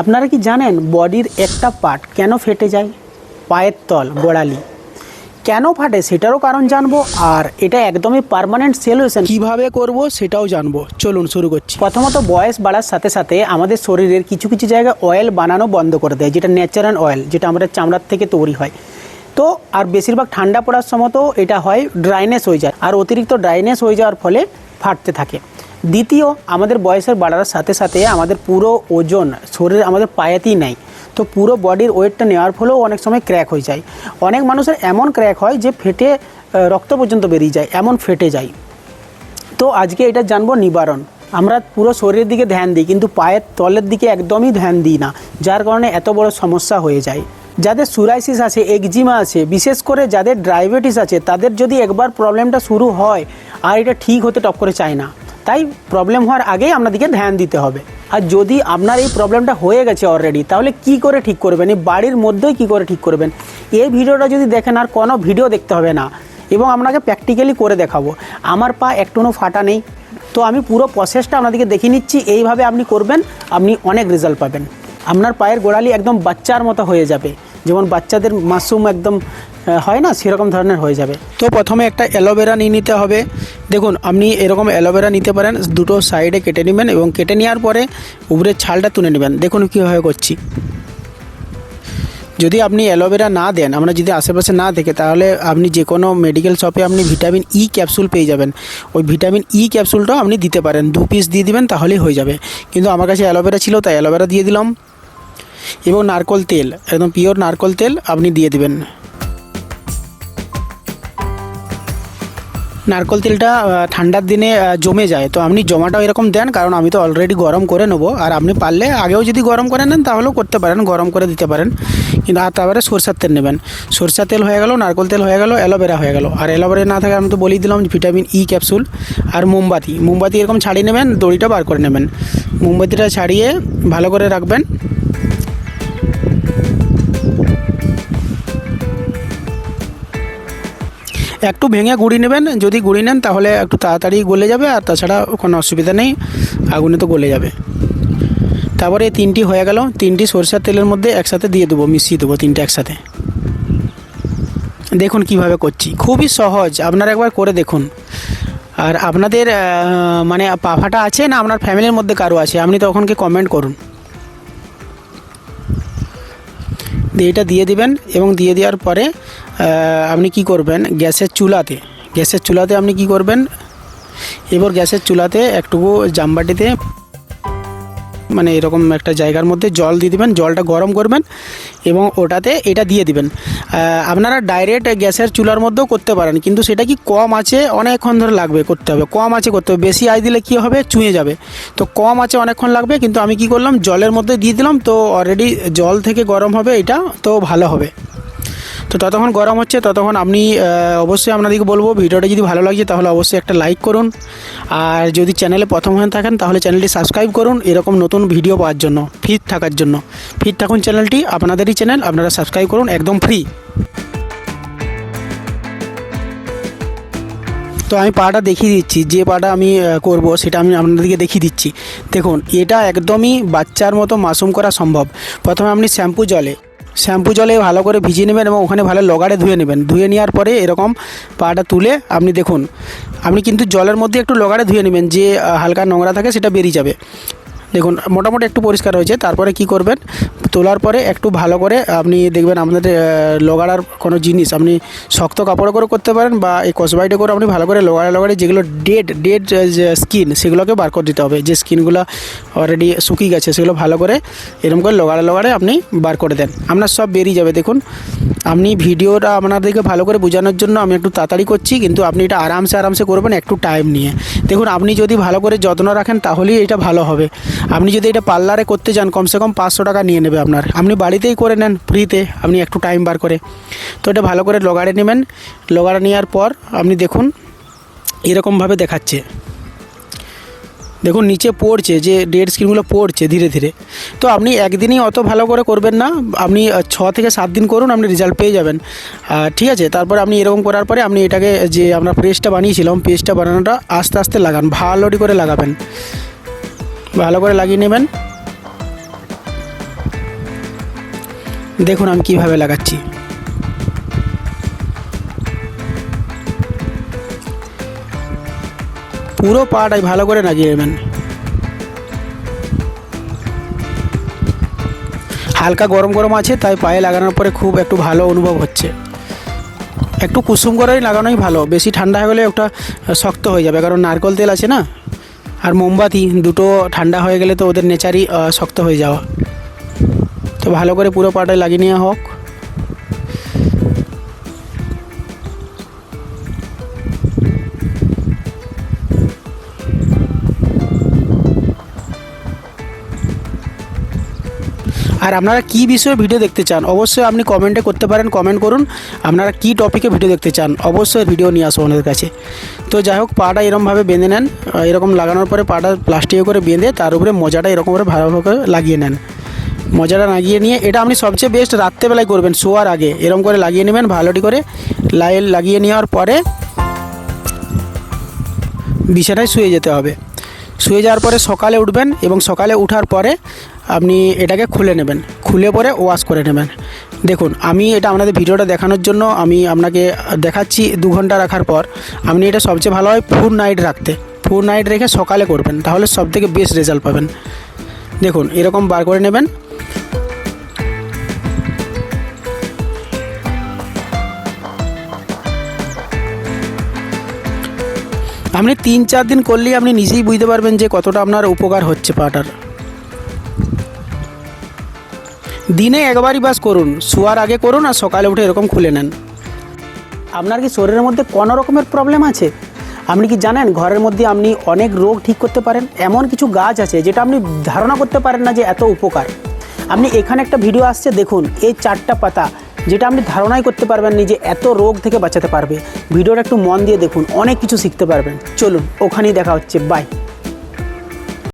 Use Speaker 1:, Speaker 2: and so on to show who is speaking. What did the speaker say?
Speaker 1: আপনারা কি জানেন বডির একটা পার্ট কেন ফেটে যায়? পায়ের তল গোড়ালি। কেন ফাটে সেটারও কারণ জানব আর এটা একদমই পার্মানেন্ট সলিউশন কীভাবে করব সেটাও জানব। চলুন শুরু করছি। প্রথমত বয়স বাড়ার সাথে সাথে আমাদের শরীরের কিছু কিছু জায়গায় অয়েল বানানো বন্ধ করে দেয় যেটা ন্যাচারাল অয়েল যেটা আমাদের চামড়ার থেকে তৈরি হয়। তো আর বেশিরভাগ ঠান্ডা পড়ার সময় তো এটা হয় ড্রাইনেস হয়ে যায় আর অতিরিক্ত ড্রাইনেস হয়ে যাওয়ার ফলে ফাটতে থাকে। দ্বিতীয়, আমাদের বয়সের বাড়ার সাথে সাথে আমাদের পুরো ওজন শরীর আমাদের পায়েতেই নাই তো পুরো বডির ওয়েটটা নেওয়ার ফলেও অনেক সময় ক্র্যাক হয়ে যায়। অনেক মানুষের এমন ক্র্যাক হয় যে ফেটে রক্ত পর্যন্ত বেরিয়ে যায়, এমন ফেটে যায়। তো আজকে এটা জানব নিবারণ। আমরা পুরো শরীরের দিকে ধ্যান দিই, কিন্তু পায়ের তলের দিকে একদমই ধ্যান দিই না, যার কারণে এত বড় সমস্যা হয়ে যায়। যাদের সুরাইসিস আছে একজিমা আছে, বিশেষ করে যাদের ডায়াবেটিস আছে, তাদের যদি একবার প্রবলেমটা শুরু হয়, আর এটা ঠিক হতে টপ করে চায় না। তাই প্রবলেম হওয়ার আগেই আপনাদেরকে ধ্যান দিতে হবে। আর যদি আপনার এই প্রবলেমটা হয়ে গেছে অলরেডি তাহলে কি করে ঠিক করবেন? এই বাড়ির মধ্যেই কি করে ঠিক করবেন? এই ভিডিওটা যদি দেখেন, আর কোনো ভিডিও দেখতে হবে না। এবং আপনাকে প্র্যাকটিক্যালি করে দেখাবো। আমার পা একটুও ফাটা নেই। তো আমি পুরো প্রসেসটা আপনাদেরকে দেখিয়ে নিচ্ছি। এইভাবে আপনি করবেন, আপনি অনেক রেজাল্ট পাবেন। আপনার পায়ের গোড়ালি একদম বাচ্চার মতো হয়ে যাবে। যেমন বাচ্চাদের মাশরুম একদম হয় না? সেরকম ধরনের হয়ে যাবে। তো প্রথমে একটা অ্যালোভেরা নিয়ে নিতে হবে। দেখুন, আপনি এরকম অ্যালোভেরা নিতে পারেন, দুটো সাইডে কেটে নেবেন এবং কেটে নেওয়ার পরে উপরের ছালটা তুলে নেবেন। দেখুন কীভাবে করছি। যদি আপনি অ্যালোভেরা না দেন, আমরা যদি আশেপাশে না থেকে তাহলে আপনি যে কোনো মেডিকেল শপে আপনি ভিটামিন ই ক্যাপসুল পেয়ে যাবেন। ওই ভিটামিন ই ক্যাপসুলটাও আপনি দিতে পারেন। দু পিস দিয়ে দিবেন, তাহলেই হয়ে যাবে। কিন্তু আমার কাছে অ্যালোভেরা ছিল, তাই অ্যালোভেরা দিয়ে দিলাম। এবং নারকল তেল, একদম পিওর নারকল তেল আপনি দিয়ে দিবেন। নারকল তেলটা ঠান্ডার দিনে জমে যায়। তো আপনি জমাটাও এরকম দেন, কারণ আমি তো অলরেডি গরম করে নেব। আর আপনি পারলে আগেও যদি গরম করে নেন, তাহলেও করতে পারেন, গরম করে দিতে পারেন। কিন্তু আর তারপরে সরষার তেল নেবেন। সরষার তেল হয়ে গেল, নারকল তেল হয়ে গেল, অ্যালোভেরা হয়ে গেল। আর অ্যালোভেরা না থাকে আমি তো বলেই দিলাম, ভিটামিন ই ক্যাপসুল আর মোমবাতি। মোমবাতি এরকম ছাড়িয়ে নেবেন, দড়িটা বার করে নেবেন। মোমবাতিটা ছাড়িয়ে ভালো করে রাখবেন। একটু ভেঙে গুঁড়ি নেবেন, যদি গুঁড়ি নেন তাহলে একটু তাড়াতাড়ি গলে যাবে আর তাছাড়া কোনো অসুবিধা নেই, আগুনে তো গলে যাবে। তারপরে তিনটি হয়ে গেল, তিনটি সরষের তেলের মধ্যে একসাথে দিয়ে দেবো, মিশিয়ে দেবো তিনটে একসাথে। দেখুন কীভাবে করছি, খুবই সহজ, আপনারা একবার করে দেখুন। আর আপনাদের মানে পাফাটা আছে না আপনার ফ্যামিলির মধ্যে কারও আছে, আপনি তখনকে কমেন্ট করুন। এটা দিয়ে দিবেন এবং দিয়ে দেওয়ার পরে আপনি কি করবেন গ্যাসের চুলাতে গ্যাসের চুলাতে আপনি কি করবেন? এবার গ্যাসের চুলাতে একটুকু জামবাটিতে মানে এরকম একটা জায়গার মধ্যে জল দিয়ে দিবেন, জলটা গরম করবেন এবং ওটাতে এটা দিয়ে দিবেন। আপনারা ডাইরেক্ট গ্যাসের চুলার মধ্যেও করতে পারেন, কিন্তু সেটা কি কম আছে অনেকক্ষণ ধরে লাগবে করতে হবে। কম আছে করতে হবে, বেশি আয় দিলে কী হবে? চুঁয়ে যাবে। তো কম আছে অনেকক্ষণ লাগবে, কিন্তু আমি কি করলাম? জলের মধ্যে দিয়ে দিলাম, তো অলরেডি জল থেকে গরম হবে, এটা তো ভালো হবে। তো ততক্ষণ গরম হচ্ছে, ততক্ষণ আপনি অবশ্যই আপনাদেরকে বলব, ভিডিওটা যদি ভালো লাগছে তাহলে অবশ্যই একটা লাইক করুন। আর যদি চ্যানেলে প্রথম হয়ে থাকেন তাহলে চ্যানেলটি সাবস্ক্রাইব করুন, এরকম নতুন ভিডিও পাওয়ার জন্য ফিট থাকার জন্য। ফিট থাকুন চ্যানেলটি আপনাদেরই চ্যানেল আপনারা সাবস্ক্রাইব করুন, একদম ফ্রি তো আমি পাটা দেখিয়ে দিচ্ছি, যে পাটা আমি করব সেটা আমি আপনাদেরকে দেখিয়ে দিচ্ছি। দেখুন, এটা একদমই বাচ্চার মতো মাসুম করা সম্ভব। প্রথমে আপনি শ্যাম্পু জলে শ্যাম্পু জলে ভালো করে ভিজিয়ে নেবেন এবং ওখানে ভালো লগারে ধুয়ে নেবেন। ধুয়ে নেওয়ার পরে এরকম পাটা তুলে আপনি দেখুন, আপনি কিন্তু জলের মধ্যে একটু লগারে ধুয়ে নেবেন যে হালকা নোংরা থাকে সেটা বেরিয়ে যাবে। দেখুন, মোটামুটি একটু পরিষ্কার হয়েছে। তারপরে কি করবেন? তোলার পরে একটু ভালো করে আপনি দেখবেন আপনাদের লগাড়ার কোনো জিনিস, আপনি শক্ত কাপড়ে করে করতে পারেন বা এই কসবাইটে করে আপনি ভালো করে লগাড়ে লগাড়ে যেগুলো ডেড ডেড স্কিন সেগুলোকে বার করে দিতে হবে। যে স্কিনগুলো অলরেডি শুকিয়ে গেছে, সেগুলো ভালো করে এরকম করে লগাড়ে লগাড়ে আপনি বার করে দেন। আপনার সব বেরিয়ে যাবে। দেখুন, আপনি ভিডিওটা আপনাদেরকে ভালো করে বোঝানোর জন্য আমি একটু তাড়াতাড়ি করছি, কিন্তু আপনি এটা আরামসে আরামসে করবেন, একটু টাইম নিয়ে। দেখুন, আপনি যদি ভালো করে যত্ন রাখেন, তাহলেই এটা ভালো হবে। আপনি যদি এটা পার্লারে করতে চান, কমসে কম পাঁচশো টাকা নিয়ে নেবে আপনার। আপনি বাড়িতেই করে নেন, ফ্রিতে। আপনি একটু টাইম বার করে। তো এটা ভালো করে লগাড়ে নেবেন। লগাড়ে নেওয়ার পর আপনি দেখুন, এরকমভাবে দেখাচ্ছে। দেখুন, নিচে পড়ছে যে ডেড স্ক্রিনগুলো পড়ছে ধীরে ধীরে। তো আপনি একদিনই অত ভালো করে করবেন না। আপনি ছ থেকে সাত দিন করুন, আপনি রেজাল্ট পেয়ে যাবেন। ঠিক আছে, তারপর আপনি এরকম করার পরে আপনি এটাকে যে আমরা পেস্টটা বানিয়েছিলাম পেস্টটা বানানোটা আস্তে আস্তে লাগান ভালোটি করে লাগাবেন। ভালো করে লাগিয়ে নেবেন। দেখুন আমি কীভাবে লাগাচ্ছি। পুরো পাটাই ভালো করে লাগিয়ে নেবেন। হালকা গরম গরম আছে, তাই পায়ে লাগানোর পরে খুব একটু ভালো অনুভব হচ্ছে। একটু কুসুম করেই লাগানোই ভালো, বেশি ঠান্ডা হয়ে গেলে একটা শক্ত হয়ে যাবে, কারণ নারকল তেল আছে না আর মোমবাতি, দুটো ঠান্ডা হয়ে গেলে তো ওদের নেচারই শক্ত হয়ে যাওয়া। তো ভালো করে পুরো পাটায় লাগিয়ে নেওয়া হোক। আর আপনারা কী বিষয়ে ভিডিও দেখতে চান, অবশ্যই আপনি কমেন্টে করতে পারেন কমেন্ট করুন। আপনারা কী টপিকে ভিডিও দেখতে চান, অবশ্যই ভিডিও নিয়ে আসব আপনাদের কাছে। তো যাই হোক, পাটা এরকমভাবে বেঁধে নেন এরকম লাগানোর পরে পাটা প্লাস্টিকে করে বেঁধে তার উপরে মজাটা এরকম করে ভালোভাবে লাগিয়ে নেন। মজাটা লাগিয়ে নিয়ে, এটা আপনি সবচেয়ে বেস্ট রাত্রেবেলায় করবেন, শোয়ার আগে। এরকম করে লাগিয়ে নেবেন, ভালোটি করে লাইল লাগিয়ে নেওয়ার পরে বিছানায় শুয়ে যেতে হবে। শুয়ে যাওয়ার পরে সকালে উঠবেন এবং সকালে ওঠার পরে আপনি এটাকে খুলে নেবেন। খুলে পরে ওয়াশ করে নেবেন। দেখুন, আমি এটা আপনাদের ভিডিওটা দেখানোর জন্য আমি আপনাকে দেখাচ্ছি দু ঘণ্টা রাখার পর। আপনি এটা সবচেয়ে ভালো হয় ফুল নাইট রাখতে। ফুল নাইট রেখে সকালে করবেন, তাহলে সব থেকে বেস্ট রেজাল্ট পাবেন। দেখুন, এরকম বার করে নেবেন। আপনি তিন চার দিন করলেই আপনি নিজেই বুঝতে পারবেন যে কতটা আপনার উপকার হচ্ছে পাটার। দিনে একবারই বাস করুন, শোয়ার আগে করুন আর সকালে উঠে এরকম খুলে নেন। আপনার কি শরীরের মধ্যে কোনো রকমের প্রবলেম আছে? আপনি কি জানেন ঘরের মধ্যে আপনি অনেক রোগ ঠিক করতে পারেন? এমন কিছু গাছ আছে যেটা আপনি ধারণা করতে পারেন না যে এত উপকার। আপনি এখানে একটা ভিডিও আসছে, দেখুন, এই চারটা পাতা যেটা আপনি ধারণাই করতে পারবেন না যে এত রোগ থেকে বাঁচাতে পারবে। ভিডিওটা একটু মন দিয়ে দেখুন, অনেক কিছু শিখতে পারবেন। চলুন, ওখানেই দেখা হচ্ছে। বাই